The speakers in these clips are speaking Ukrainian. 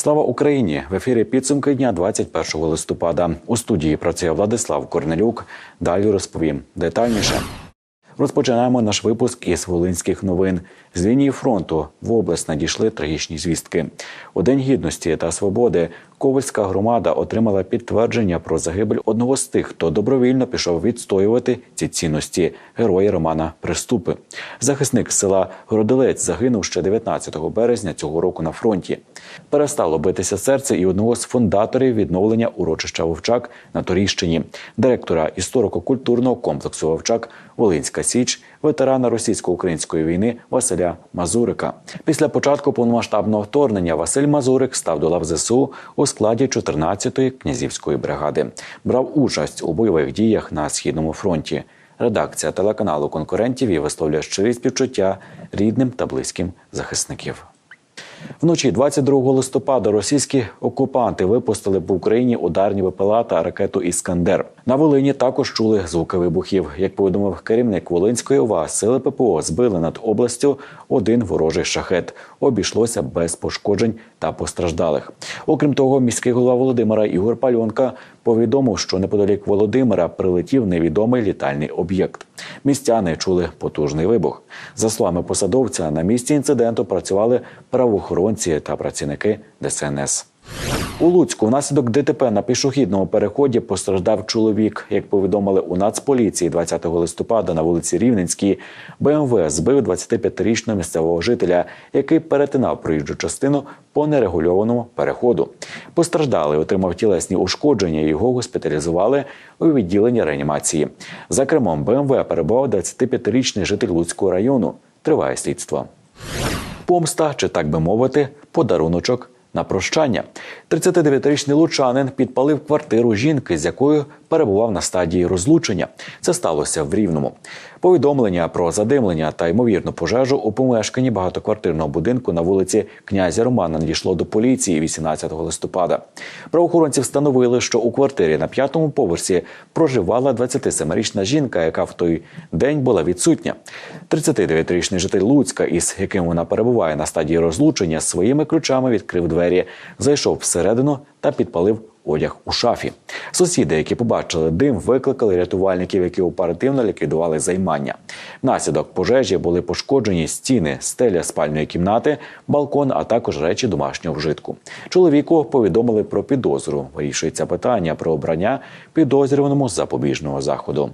Слава Україні! В ефірі підсумки дня 21 листопада. У студії працює Владислав Корнелюк. Далі розповім детальніше. Розпочинаємо наш випуск із волинських новин. З лінії фронту в область надійшли трагічні звістки. У День гідності та свободи Ковальська громада отримала підтвердження про загибель одного з тих, хто добровільно пішов відстоювати ці цінності герої Романа Приступи. Захисник села Городилець загинув ще 19 березня цього року на фронті. Перестало битися серце і одного з фундаторів відновлення урочища Вовчак на Торіщині, директора історико-культурного комплексу Вовчак Волинська Січ, ветерана російсько-української війни Василя Мазурика. Після початку повномасштабного вторгнення Василь Мазурик став до лав ЗСУ у складі 14-ї князівської бригади. Брав участь у бойових діях на східному фронті. Редакція телеканалу конкурентів і висловлює щирі співчуття рідним та близьким захисників. Вночі 22 листопада російські окупанти випустили по Україні ударні ВПЛА та ракету Іскандер. На Волині також чули звуки вибухів. Як повідомив керівник Волинської ОВА, сили ППО збили над областю один ворожий шахет. Обійшлося без пошкоджень та постраждалих. Окрім того, міський голова Володимира Ігор Пальонка повідомив, що неподалік Володимира прилетів невідомий літальний об'єкт. Містяни чули потужний вибух. За словами посадовця, на місці інциденту працювали правоохоронці та працівники ДСНС. У Луцьку внаслідок ДТП на пішохідному переході постраждав чоловік. Як повідомили у Нацполіції 20 листопада на вулиці Рівненській, БМВ збив 25-річного місцевого жителя, який перетинав проїжджу частину по нерегульованому переходу. Постраждалий отримав тілесні ушкодження. Його госпіталізували у відділенні реанімації. За кермом БМВ перебував 25-річний житель Луцького району. Триває слідство. Помста, чи так би мовити, подаруночок на прощання. 39-річний лучанин підпалив квартиру жінки, з якою перебував на стадії розлучення. Це сталося в Рівному. Повідомлення про задимлення та ймовірну пожежу у помешканні багатоквартирного будинку на вулиці князя Романа надійшло до поліції 18 листопада. Правоохоронці встановили, що у квартирі на п'ятому поверсі проживала 27-річна жінка, яка в той день була відсутня. 39-річний житель Луцька, із яким вона перебуває на стадії розлучення, своїми ключами відкрив двері, зайшов всередину та підпалив одяг у шафі. Сусіди, які побачили дим, викликали рятувальників, які оперативно ліквідували займання. Внаслідок пожежі були пошкоджені стіни, стеля спальної кімнати, балкон, а також речі домашнього вжитку. Чоловіку повідомили про підозру. Вирішується питання про обрання підозрюваному запобіжного заходу.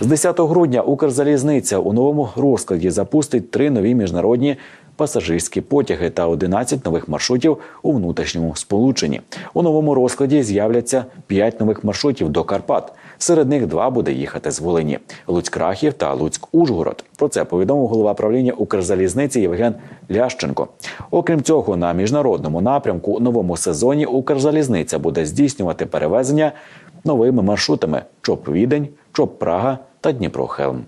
З 10 грудня Укрзалізниця у новому розкладі запустить три нові міжнародні пасажирські потяги та 11 нових маршрутів у внутрішньому сполученні. У новому розкладі з'являться 5 нових маршрутів до Карпат. Серед них два буде їхати з Волині: Луцьк-Рахів та Луцьк-Ужгород. Про це повідомив голова правління Укрзалізниці Євген Лященко. Окрім цього, на міжнародному напрямку у новому сезоні Укрзалізниця буде здійснювати перевезення новими маршрутами: Чоп Відень, Чоп Прага та Дніпро Хелм.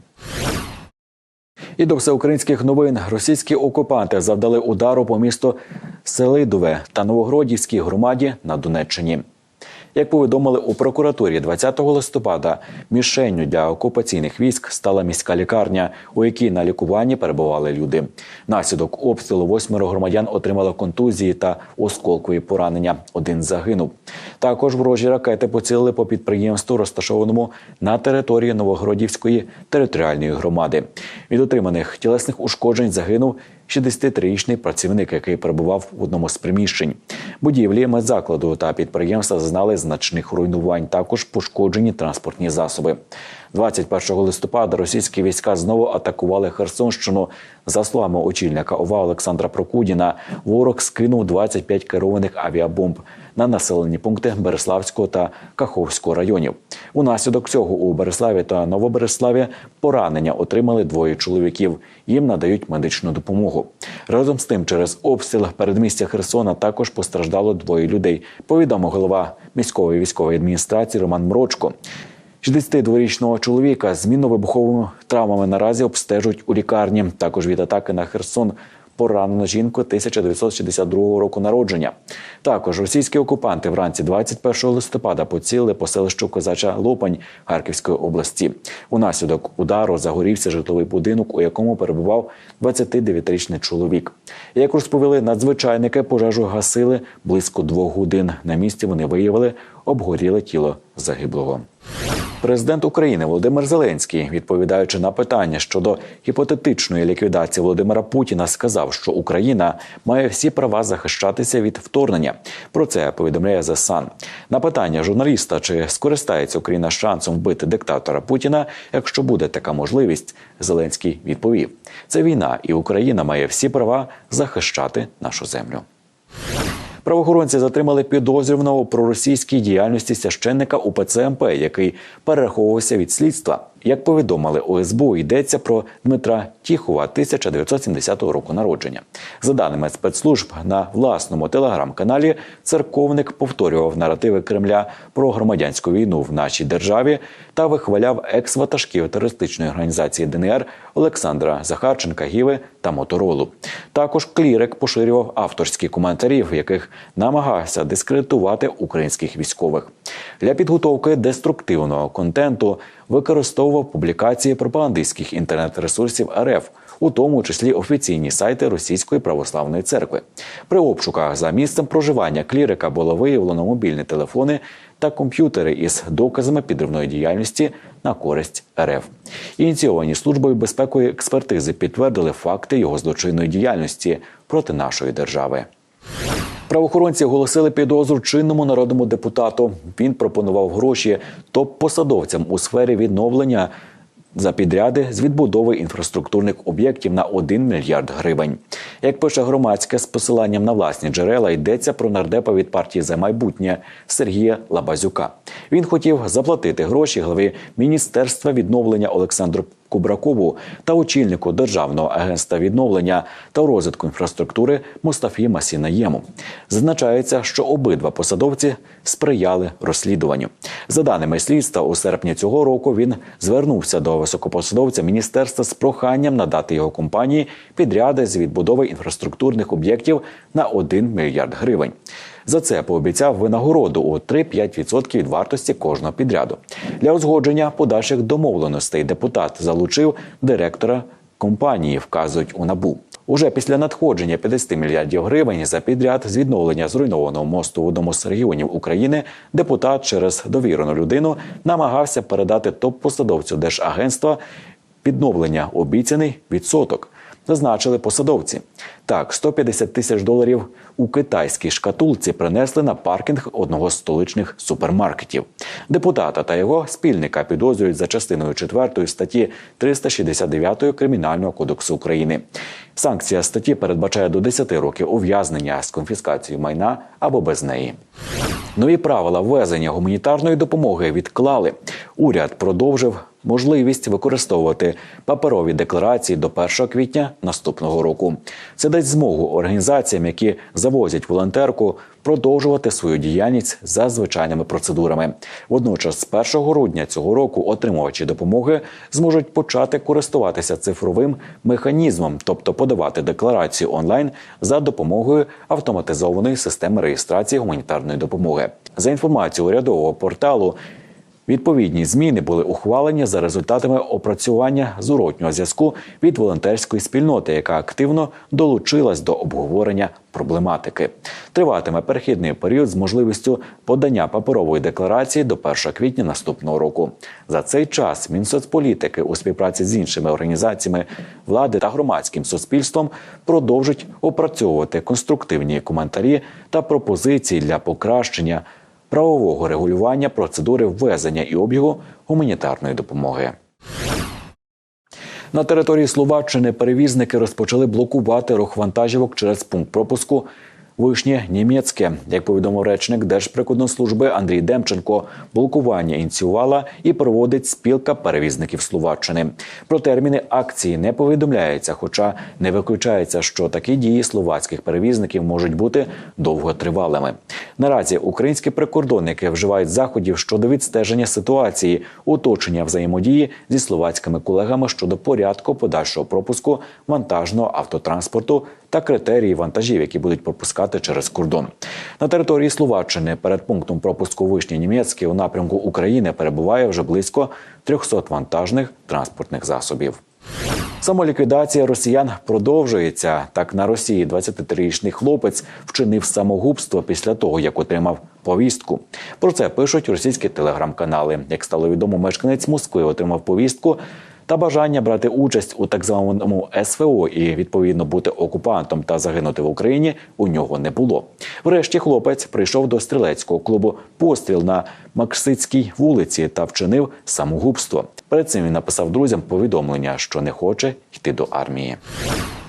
І до всеукраїнських новин російські окупанти завдали удару по місту Селидове та Новогродівській громаді на Донеччині. Як повідомили у прокуратурі 20 листопада, мішенню для окупаційних військ стала міська лікарня, у якій на лікуванні перебували люди. Наслідок обстрілу восьмеро громадян отримали контузії та осколкові поранення. Один загинув. Також ворожі ракети поцілили по підприємству, розташованому на території Новогродівської територіальної громади. Від отриманих тілесних ушкоджень загинув 63-річний працівник, який перебував в одному з приміщень. Будівлі медзакладу та підприємства зазнали значних руйнувань. Також пошкоджені транспортні засоби. 21 листопада російські війська знову атакували Херсонщину. За словами очільника ОВА Олександра Прокудіна, ворог скинув 25 керованих авіабомб на населені пункти Береславського та Каховського районів. Унаслідок цього у Береславі та Новобереславі поранення отримали двоє чоловіків. Їм надають медичну допомогу. Разом з тим, через обстріл передмістя Херсона також постраждало двоє людей. Повідомив голова міської військової адміністрації Роман Мрочко. 62-річного чоловіка з мінно-вибуховими травмами наразі обстежують у лікарні. Також від атаки на Херсон поранено жінку 1962 року народження. Також російські окупанти вранці 21 листопада поцілили по селищу Козача Лопань Харківської області. Унаслідок удару загорівся житловий будинок, у якому перебував 29-річний чоловік. Як розповіли надзвичайники, пожежу гасили близько двох годин. На місці вони виявили обгоріле тіло загиблого. Президент України Володимир Зеленський, відповідаючи на питання щодо гіпотетичної ліквідації Володимира Путіна, сказав, що Україна має всі права захищатися від вторгнення. Про це повідомляє The Sun. На питання журналіста, чи скористається Україна шансом вбити диктатора Путіна, якщо буде така можливість, Зеленський відповів: це війна, і Україна має всі права захищати нашу землю. Правоохоронці затримали підозрюваного проросійській діяльності священника УПЦ МП, який перераховувався від слідства. Як повідомили ОСБУ, йдеться про Дмитра Тіхова 1970 року народження. За даними спецслужб, на власному телеграм-каналі церковник повторював наративи Кремля про громадянську війну в нашій державі та вихваляв екс-ватажків терористичної організації ДНР Олександра Захарченка, Гіви та Моторолу. Також клірик поширював авторські коментарі, в яких намагався дискредитувати українських військових для підготовки деструктивного контенту. Використовував публікації пропагандистських інтернет-ресурсів РФ, у тому числі офіційні сайти Російської православної церкви. При обшуках за місцем проживання клірика було виявлено мобільні телефони та комп'ютери із доказами підривної діяльності на користь РФ. Ініційовані службою безпекової експертизи підтвердили факти його злочинної діяльності проти нашої держави. Правоохоронці оголосили підозру чинному народному депутату. Він пропонував гроші топ-посадовцям у сфері відновлення за підряди з відбудови інфраструктурних об'єктів на 1 мільярд гривень. Як пише громадське з посиланням на власні джерела, йдеться про нардепа від партії за майбутнє Сергія Лабазюка. Він хотів заплатити гроші главі міністерства відновлення Олександру Кубракову та очільнику державного агентства відновлення та розвитку інфраструктури Мустафі Масінаєму. Зазначається, що обидва посадовці сприяли розслідуванню. За даними слідства, у серпні цього року він звернувся до високопосадовця міністерства з проханням надати його компанії підряди з відбудови інфраструктурних об'єктів на 1 мільярд гривень. За це пообіцяв винагороду у 3-5% від вартості кожного підряду. Для узгодження подальших домовленостей депутат залучив директора компанії, вказують у набу. Уже після надходження 50 мільярдів гривень за підряд з відновлення зруйнованого мосту в одному з регіонів України депутат через довірену людину намагався передати топ-посадовцю держагентства відновлення обіцяний відсоток зазначили посадовці. Так, 150 тисяч доларів у китайській шкатулці принесли на паркінг одного з столичних супермаркетів. Депутата та його спільника підозрюють за частиною 4 статті 369 кримінального кодексу України. Санкція статті передбачає до 10 років ув'язнення з конфіскацією майна або без неї. Нові правила ввезення гуманітарної допомоги відклали. Уряд продовжив можливість використовувати паперові декларації до 1 квітня наступного року. Це дасть змогу організаціям, які завозять волонтерку, продовжувати свою діяльність за звичайними процедурами. Водночас, з 1 грудня цього року, отримувачі допомоги зможуть почати користуватися цифровим механізмом, тобто подавати декларацію онлайн за допомогою автоматизованої системи реєстрації гуманітарної допомоги. За інформацією урядового порталу. Відповідні зміни були ухвалені за результатами опрацювання зворотнього зв'язку від волонтерської спільноти, яка активно долучилась до обговорення проблематики. Триватиме перехідний період з можливістю подання паперової декларації до 1 квітня наступного року. За цей час Мінсоцполітики у співпраці з іншими організаціями влади та громадським суспільством продовжить опрацьовувати конструктивні коментарі та пропозиції для покращення правового регулювання процедури ввезення і обігу гуманітарної допомоги. На території Словаччини перевізники розпочали блокувати рух вантажівок через пункт пропуску Вишнє німецьке, як повідомив речник Держприкордонслужби Андрій Демченко, блокування ініціювала і проводить спілка перевізників Словаччини. Про терміни акції не повідомляється, хоча не виключається, що такі дії словацьких перевізників можуть бути довготривалими. Наразі українські прикордонники вживають заходів щодо відстеження ситуації, уточнення взаємодії зі словацькими колегами щодо порядку подальшого пропуску вантажного автотранспорту та критерії вантажів, які будуть пропускати через кордон. На території Словаччини перед пунктом пропуску Вишні Німецький у напрямку України перебуває вже близько 300 вантажних транспортних засобів. Самоліквідація росіян продовжується. Так на Росії 23-річний хлопець вчинив самогубство після того, як отримав повістку. Про це пишуть російські телеграм-канали. Як стало відомо, мешканець Москви отримав повістку та бажання брати участь у так званому СВО і відповідно бути окупантом та загинути в Україні у нього не було. Врешті хлопець прийшов до стрілецького клубу постріл на Максицькій вулиці та вчинив самогубство. Перед цим він написав друзям повідомлення, що не хоче йти до армії.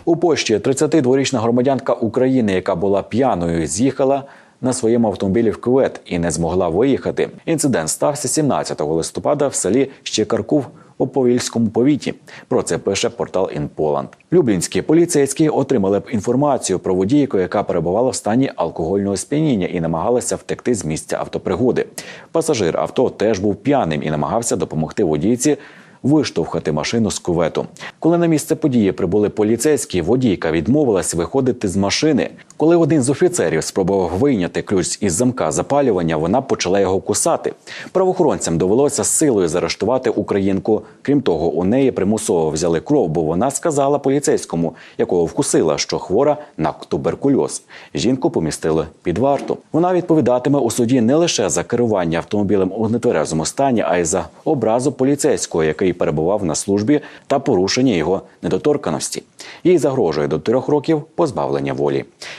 У Польщі 32-річна громадянка України, яка була п'яною, з'їхала на своєму автомобілі в кювет і не змогла виїхати. Інцидент стався 17 листопада в селі Щекаркув у Повільському повіті. Про це пише портал InPoland. Люблінські поліцейські отримали б інформацію про водійку, яка перебувала в стані алкогольного сп'яніння і намагалася втекти з місця автопригоди. Пасажир авто теж був п'яним і намагався допомогти водійці виштовхати машину з кувету. Коли на місце події прибули поліцейські, водійка відмовилась виходити з машини. Коли один з офіцерів спробував вийняти ключ із замка запалювання, вона почала його кусати. Правоохоронцям довелося силою заарештувати українку. Крім того, у неї примусово взяли кров, бо вона сказала поліцейському, якого вкусила, що хвора на туберкульоз. Жінку помістили під варту. Вона відповідатиме у суді не лише за керування автомобілем у нетверезому стані, а й за образу поліцейського, який перебував на службі та порушення його недоторканості. Їй загрожує до трьох років позбавлення волі.